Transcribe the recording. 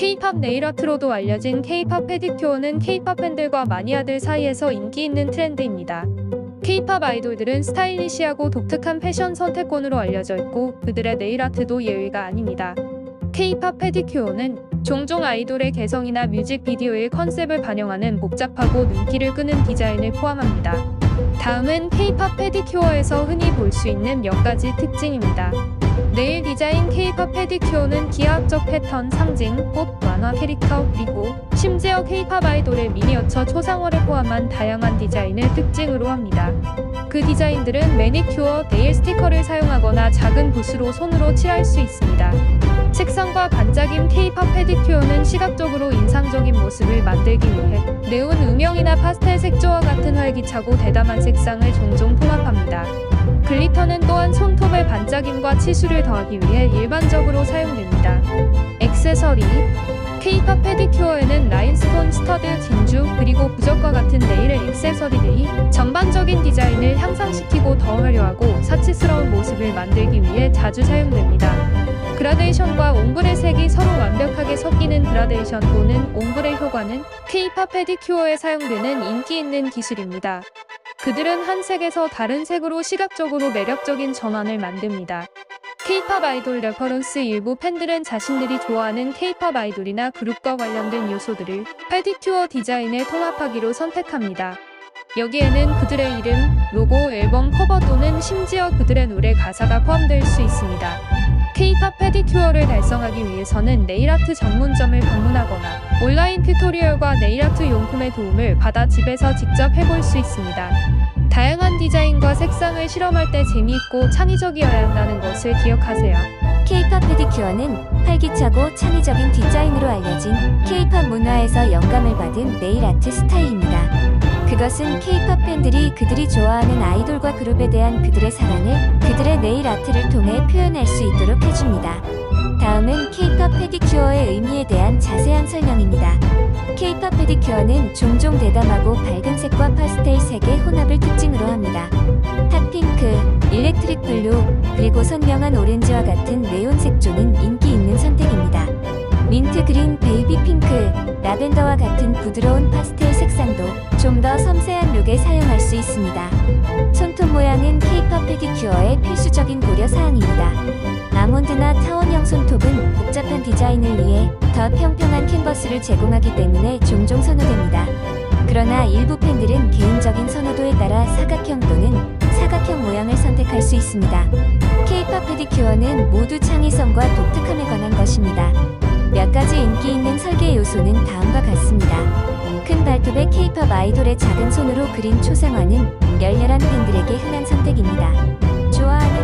K-팝 네일아트로도 알려진 K-팝 페디큐어는 K-팝 팬들과 마니아들 사이에서 인기 있는 트렌드입니다. K-팝 아이돌들은 스타일리시하고 독특한 패션 선택권으로 알려져 있고 그들의 네일아트도 예외가 아닙니다. K-팝 페디큐어는 종종 아이돌의 개성이나 뮤직비디오의 컨셉을 반영하는 복잡하고 눈길을 끄는 디자인을 포함합니다. 다음은 K-팝 페디큐어에서 흔히 볼 수 있는 몇 가지 특징입니다. 네일 디자인 K-팝 페디큐어는 기하학적 패턴, 상징, 꽃, 만화 캐릭터, 그리고 심지어 K-팝 아이돌의 미니어처 초상화를 포함한 다양한 디자인을 특징으로 합니다. 그 디자인들은 매니큐어, 네일 스티커를 사용하거나 작은 붓으로 손으로 칠할 수 있습니다. 색상과 반짝임 K-팝 페디큐어는 시각적으로 인상적인 모습을 만들기 위해 네온 음영이나 파스텔 색조와 같은 활기차고 대담한 색상을 종종 통합합니다. 글리터는 또한 손톱의 반짝임과 치수를 더하기 위해 일반적으로 사용됩니다. 액세서리 K-팝 페디큐어에는 라인스톤, 스터드, 진주, 그리고 부적과 같은 네일의 액세서리들이 전반적인 디자인을 향상시키고 더 화려하고 사치스러운 모습을 만들기 위해 자주 사용됩니다. 그라데이션과 옴브레 색이 서로 완벽하게 섞이는 그라데이션 또는 옴브레 효과는 K-팝 페디큐어에 사용되는 인기 있는 기술입니다. 그들은 한 색에서 다른 색으로 시각적으로 매력적인 전환을 만듭니다. K-팝 아이돌 레퍼런스 일부 팬들은 자신들이 좋아하는 K-팝 아이돌이나 그룹과 관련된 요소들을 페디큐어 디자인에 통합하기로 선택합니다. 여기에는 그들의 이름, 로고, 앨범 커버 또는 심지어 그들의 노래 가사가 포함될 수 있습니다. K-팝 페디큐어를 달성하기 위해서는 네일아트 전문점을 방문하거나 온라인 튜토리얼과 네일아트 용품의 도움을 받아 집에서 직접 해볼 수 있습니다. 다양한 디자인과 색상을 실험할 때 재미있고 창의적이어야 한다는 것을 기억하세요. K-팝 페디큐어는 활기차고 창의적인 디자인으로 알려진 K-팝 문화에서 영감을 받은 네일 아트 스타일입니다. 그것은 K-팝 팬들이 그들이 좋아하는 아이돌과 그룹에 대한 그들의 사랑을 그들의 네일 아트를 통해 표현할 수 있도록 해줍니다. 다음은 K-팝 페디큐어의 의미에 대한 자세한 설명입니다. K-팝 페디큐어는 종종 대담하고 밝은 색과 파스텔 색의 혼합을 특징으로 합니다. 핫핑크, 일렉트릭 블루, 그리고 선명한 오렌지와 같은 네온 색조는 인기 있는 선택입니다. 민트 그린, 베이비 핑크, 라벤더와 같은 부드러운 파스텔 색상도 좀 더 섬세한 룩에 사용할 수 있습니다. 손톱 모양은 K-팝 페디큐어의 필수적인 고려 사항입니다. 아몬드나 타원형 손톱은 복잡한 디자인을 위해 더 평평한 캔버스를 제공하기 때문에 종종 선호됩니다. 그러나 일부 팬들은 개인적인 선호도에 따라 사각형 또는 사각형 모양을 선택할 수 있습니다. K-팝 페디큐어는 모두 창의 인기 있는 설계 요소는 다음과 같습니다. 큰 발톱의 K-팝 아이돌의 작은 손으로 그린 초상화는 열렬한 팬들에게 흔한 선택입니다. 좋아하는